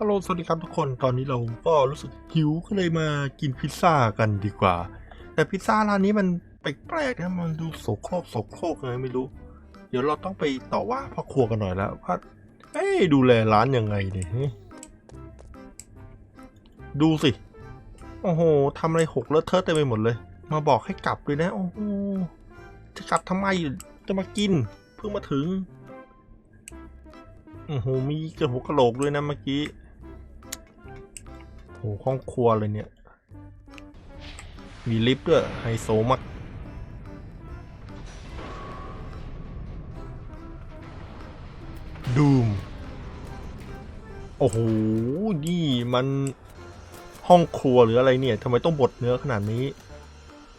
ฮัลโหลสวัสดีครับทุกคนตอนนี้เราก็รู้สึกหิวก็เลยมากินพิซซ่ากันดีกว่า แต่พิซซ่าร้านนี้มันแปลกๆนะมันดูโสโครกโสโครกไงไม่รู้ เดี๋ยวเราต้องไปต่อว่าพ่อครัวกันหน่อยแล้วว่าเอ้ดูแลร้านยังไงเนี่ยดูสิ โอ้โหทำอะไรหกเลอะเทอะเต็มไปหมดเลย มาบอกให้กลับเลยนะ โอ้โหจะกลับทำไมจะมากิน เพิ่งมาถึงโอ้โหมีกระหัวกระโหลกด้วยนะเมื่อกี้ โหห้องครัวเลยเนี่ย มีลิฟต์ด้วยไฮโซมากดูมโอ้โห นี่มันห้องครัวหรืออะไรเนี่ยทำไมต้องบดเนื้อขนาดนี้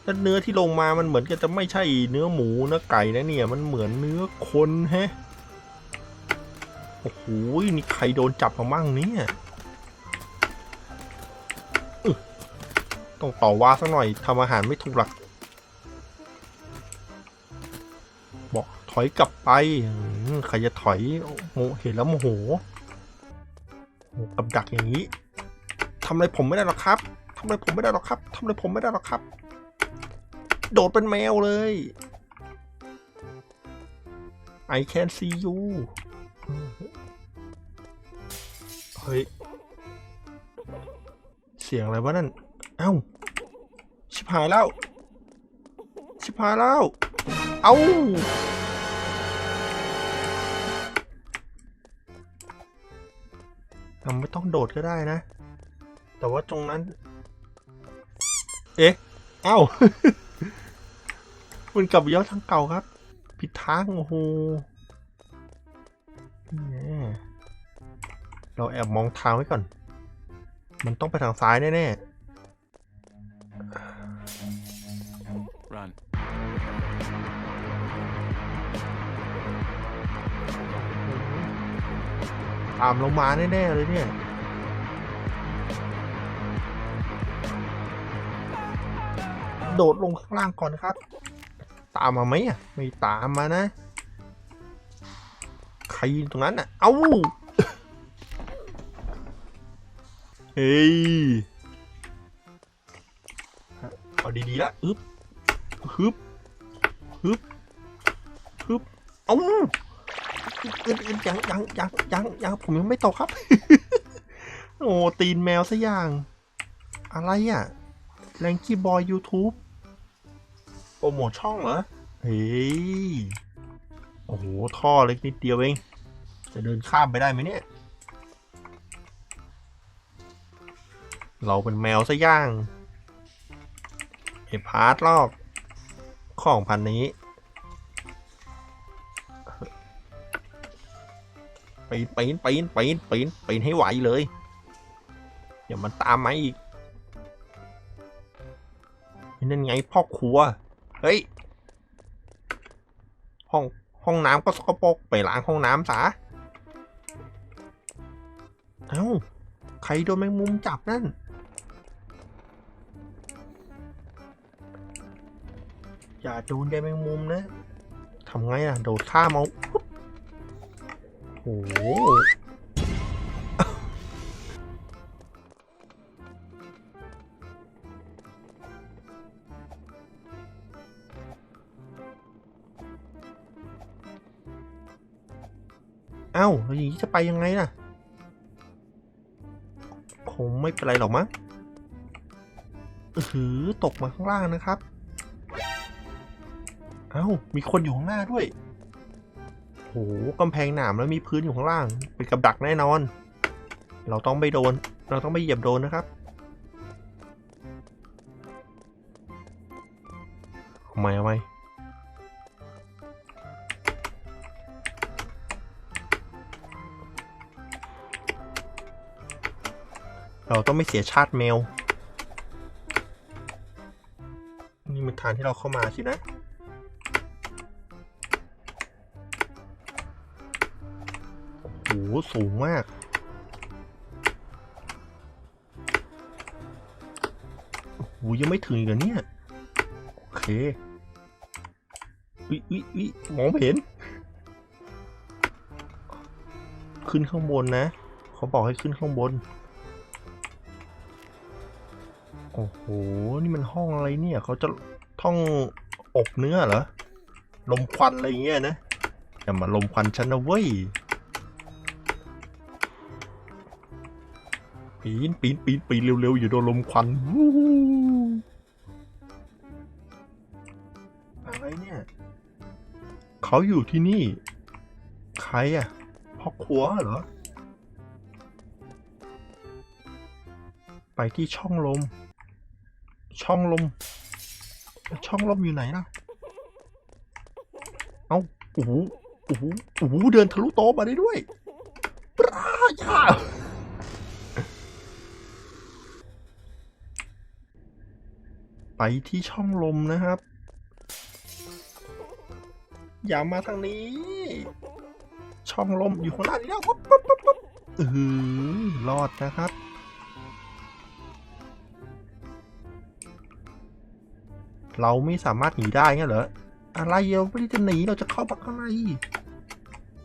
แล้วเนื้อที่ลงมามันเหมือนกับจะไม่ใช่เนื้อหมูเนื้อไก่นะเนี่ย มันเหมือนเนื้อคนแฮะ โอ้โห นี่ใครโดนจับมามั่งเนี่ย ต้องต่อว่าสักหน่อยทำอาหารไม่ถูกหลัก บอกถอยกลับไปใครจะถอยโอ้โหเห็นแล้วโมโหโอ้โหกับดักอย่างนี้ทำอะไรผมไม่ได้หรอกครับทำอะไรผมไม่ได้หรอกครับทำอะไรผมไม่ได้หรอกครับ โดดเป็นแมวเลย I can see you เฮ้ย เสียงอะไรวะนั่น เอ้า ชิบหายแล้ว ชิบหายแล้ว เอ้าเราไม่ต้องโดดก็ได้นะ แต่ว่าตรงนั้น เอ๊ะ เอ้า มันกลับย้อนทางเก่าครับ ผิดทางโอ้โหเราแอบมองทางไว้ก่อน มันต้องไปทางซ้ายแน่ Run. ตามเรามาแน่ๆเลยเนี่ยโดดลงข้างล่างก่อนนะครับ ตามมาไหมอะไม่ตามมานะ ใครยืนตรงนั้นอะ เอ้าเฮ้ยเอาดีๆละอึ๊บฮึบฮึบฮึบเอ้า อึดอึดยังยังยังยังยังผมยังไม่ตกครับ โอ้ตีนแมวซะอย่าง อะไรอะแรงกี้บอย YouTube โปรโมทช่องเหรอ เฮ้ย โอ้โห ท่อเล็กนิดเดียวเอง จะเดินข้ามไปได้ไหมเนี่ย เราเป็นแมวซะย่างไอ้พาร์ทลอก ของพันนี้ ปีนปีนปีนปีนปีนปีนให้ไหวเลยอย่ามันตามมาอีกนั่นไงพ่อครัว เฮ้ย ห้องห้องน้ำก็สกปรกไปล้างห้องน้ำซะเอ้า ใครโดนแมงมุมจับนั่น อย่าโดนแมงมุมนะทำไงอะ โดดข้ามเอาปุ๊บ โอ้โหเอ้าแล้วอย่างนี้จะไปยังไงล่ะ คงไม่เป็นไรหรอกมั้งอือหือตกมาข้างล่างนะครับ เอ้า มีคนอยู่ข้างหน้าด้วย โหกำแพงหนามแล้วมีพื้นอยู่ข้างล่าง เป็นกับดักแน่นอน เราต้องไม่โดน เราต้องไม่เหยียบโดนนะครับเอาไมเอาไมเราต้องไม่เสียชาติแมว นี่มันทางที่เราเข้ามาสินะ สูงมาก โอ้โห ยังไม่ถึงอีกเหรอเนี่ย โอเคอุ๊ยอุ๊ยอุ๊ยมองไม่เห็น ขึ้นข้างบนนะ เขาบอกให้ขึ้นข้างบน โอ้โห นี่มันห้องอะไรเนี่ย เขาจะท่องอบเนื้อเหรอ ลมควันอะไรอย่างเงี้ยนะอย่ามาลมควันฉันนะเว้ย ปีนปีนปีนปีนเร็วๆ อยู่โดนลมควันอะไรเนี่ย เขาอยู่ที่นี่ ใครอะพ่อครัวเหรอ ไปที่ช่องลม ช่องลม ช่องลมอยู่ไหนล่ะ เอ้าโอ้โหโอ้โหโอ้โหเดินทะลุโต๊ะมาได้ด้วยปราย่า ไปที่ช่องลมนะครับ อย่ามาทางนี้ ช่องลมอยู่ข้างล่างนี่แล้วปุ๊บปุ๊บปุ๊บปุ๊บเออรอดนะครับ เราไม่สามารถหนีได้เงี้ยเหรอ อะไรเราไม่ได้จะหนีเราจะเข้าไปข้างใน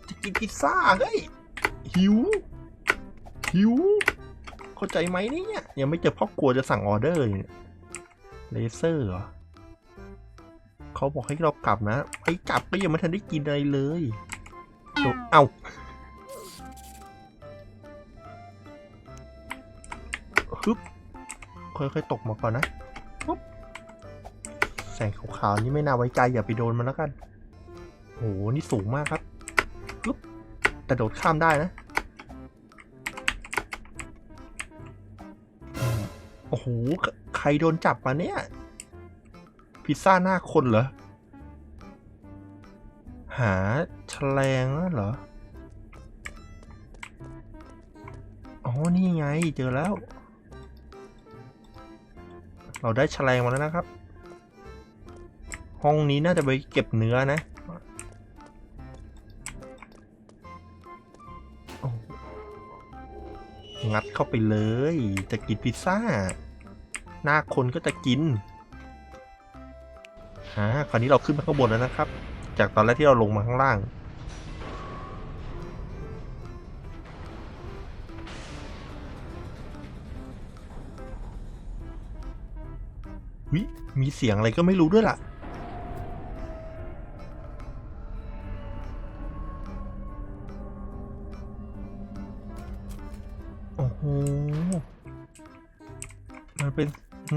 จะกินพิซซ่าเฮ้ยหิว หิว เข้าใจไหมเนี่ย ยังไม่เจอพ่อครัวจะสั่งออเดอร์เนี่ย เลเซอร์เหรอเขาบอกให้เรากลับนะไอ้กลับก็ยังไม่ทันได้กินอะไรเลยโดเอ้าฮึบค่อยๆตกมาก่อนนะปุ๊บแสงขาวๆนี่ไม่น่าไว้ใจอย่าไปโดนมันแล้วกันโหนี่สูงมากครับปุ๊บแต่โดดข้ามได้นะ อ้โห ใครโดนจับมาเนี่ย พิซซ่าหน้าคนเหรอ หาแฉลงนะเหรอ อ๋อ นี่ไง เจอแล้ว เราได้แฉลงมาแล้วนะครับ ห้องนี้น่าจะไปเก็บเนื้อนะองัดเข้าไปเลย จะกินพิซซ่า หน้าคนก็จะกินฮะคราวนี้เราขึ้นมาข้างบนแล้วนะครับ จากตอนแรกที่เราลงมาข้างล่าง วิ มีเสียงอะไรก็ไม่รู้ด้วยล่ะ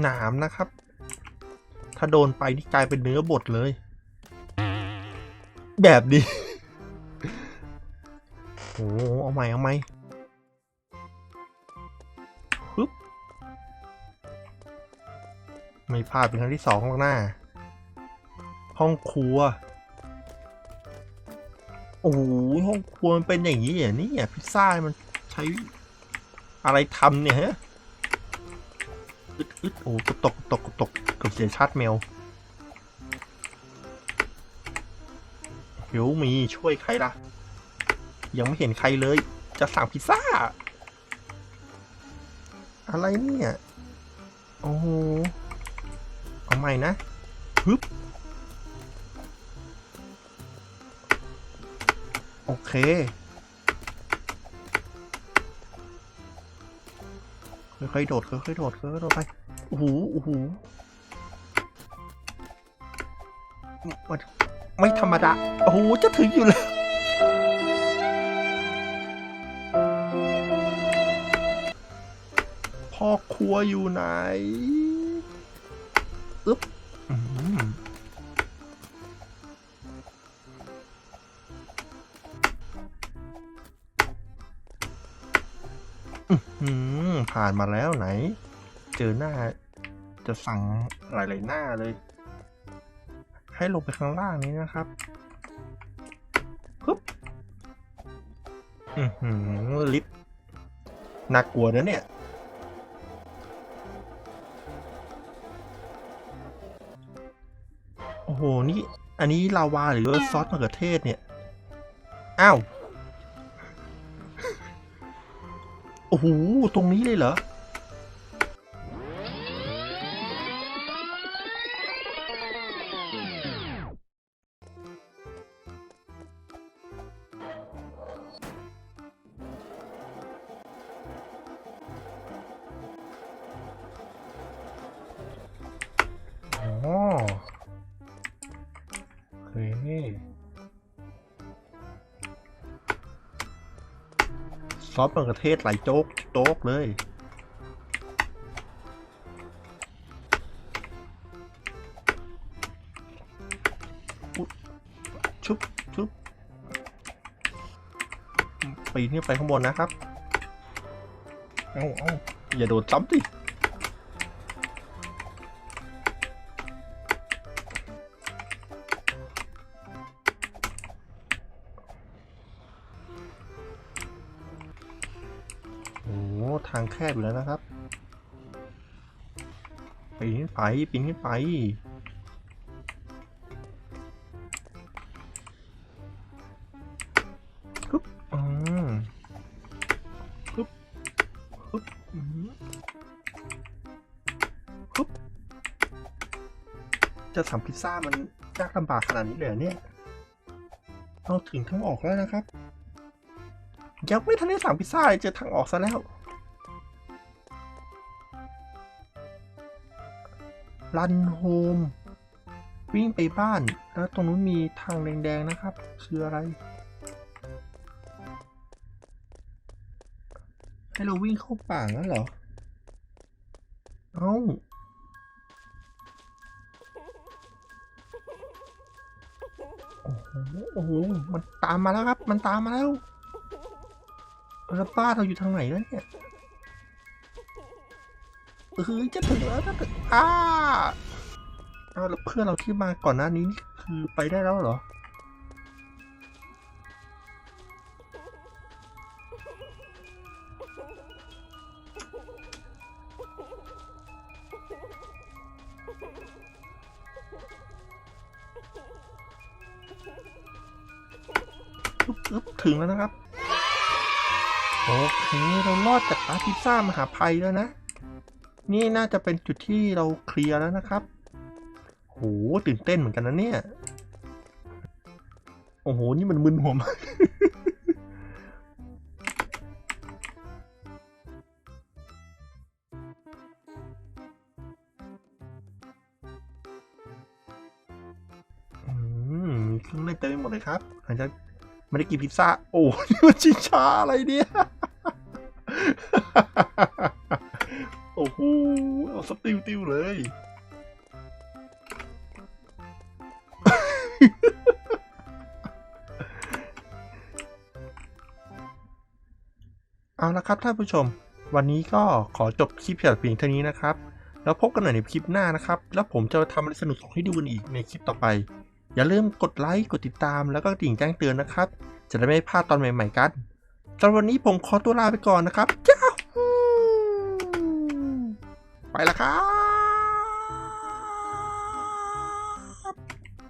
หนามนะครับ ถ้าโดนไปนี่กลายเป็นเนื้อบดเลย แบบนี้โอ้โหเอาใหม่เอาใหม่ฮึบไม่พลาดเป็นครั้งที่สองหรอกหน้า ห้องครัว โอ้โหห้องครัวมันเป็นอย่างนี้เหรอเนี่ยพิซซ่ามันใช้อะไรทำเนี่ยฮะ โอ้กระตกตกกตกเกับเสียชาติแมวเดี๋ยวมีช่วยใครล่ะ ยังไม่เห็นใครเลย จะสั่งพิซซ่า อะไรเนี่ย โอ้โหเอาใหม่นะฮึบโอเค ค่อยๆโดดค่อยๆโดดค่อยๆโดดไปโอ้โหโอ้โหมันไม่ธรรมดาโอ้โหจะถึงอยู่แล้วพ่อครัวอยู่ไหนอึ๊บอืมอื้อหือ ผ่านมาแล้วไหน เจอหน้า จะสั่งหลาย ๆ หน้าเลย ให้ลงไปข้างล่างนี้นะครับปึ๊บอืลิฟต์น่ากลัวนะเนี่ย โอ้โห นี่ อันนี้ลาวาหรือซอสมะเขือเทศเนี่ย อ้าว โอ้โห ตรงนี้เลยเหรอ ซอสมะเขือเทศไหลโจ๊กโจ๊กเลย ชุบชุบปีนขึ้นไปข้างบนนะครับ เอาเอาอย่าโดดซ้ำสิางแคบอยู่แล้วนะครับปีนขึ้นไปปีนขึ้นไปฮึบอืมฮึบฮึบอืมฮึบจะสั่งพิซซ่ามันยากลำบากขนาดนี้เลยเหรอเนี่ยเราถึงทางออกแล้วนะครับ ยังไม่ทันได้สั่งพิซซ่าเลยเจอทางออกซะแล้ว รันโฮมวิ่งไปบ้าน แล้วตรงนู้นมีทางแดงๆนะครับ คืออะไร ให้เราวิ่งเข้าป่างั้นเหรอ เอ้าโอ้โหโอ้โห มันตามมาแล้วครับ มันตามมาแล้วแล้วบ้าเราอยู่ทางไหนแล้วเนี่ย เออจะถึงแล้วจะถึงอ้าเอาแล้วเพื่อนเราที่มาก่อนหน้านี้นี่คือไปได้แล้วเหรอถึงแล้วนะครับ โอเค เรารอดจากร้าพิซซ่ามหาภัยแล้วนะ นี่น่าจะเป็นจุดที่เราเคลียร์แล้วนะครับโหตื่นเต้นเหมือนกันนะเนี่ย โอ้โห นี่มันมึนหัวมากมีเครื่องเล่นเต็มไปหมดเลยครับหลังจากไม่ได้กินพิซซ่า โอ้นี่มันชิงช้าอะไรเนี่ย หเอาสติวติวเลย เอาละครับท่านผู้ชม วันนี้ก็ขอจบคลิปแต่เพียงเท่านี้นะครับ แล้วพบกันใหม่ในคลิปหน้านะครับ แล้วผมจะทำอะไรสนุกๆให้ดูกันอีกในคลิปต่อไป อย่าลืมกดไลค์กดติดตามแล้วก็ติ่งแจ้งเตือนนะครับ จะได้ไม่พลาดตอนใหม่ๆกันสำหรับวันนี้ผมขอตัวลาไปก่อนนะครับ จ้าฮู ไปละครับ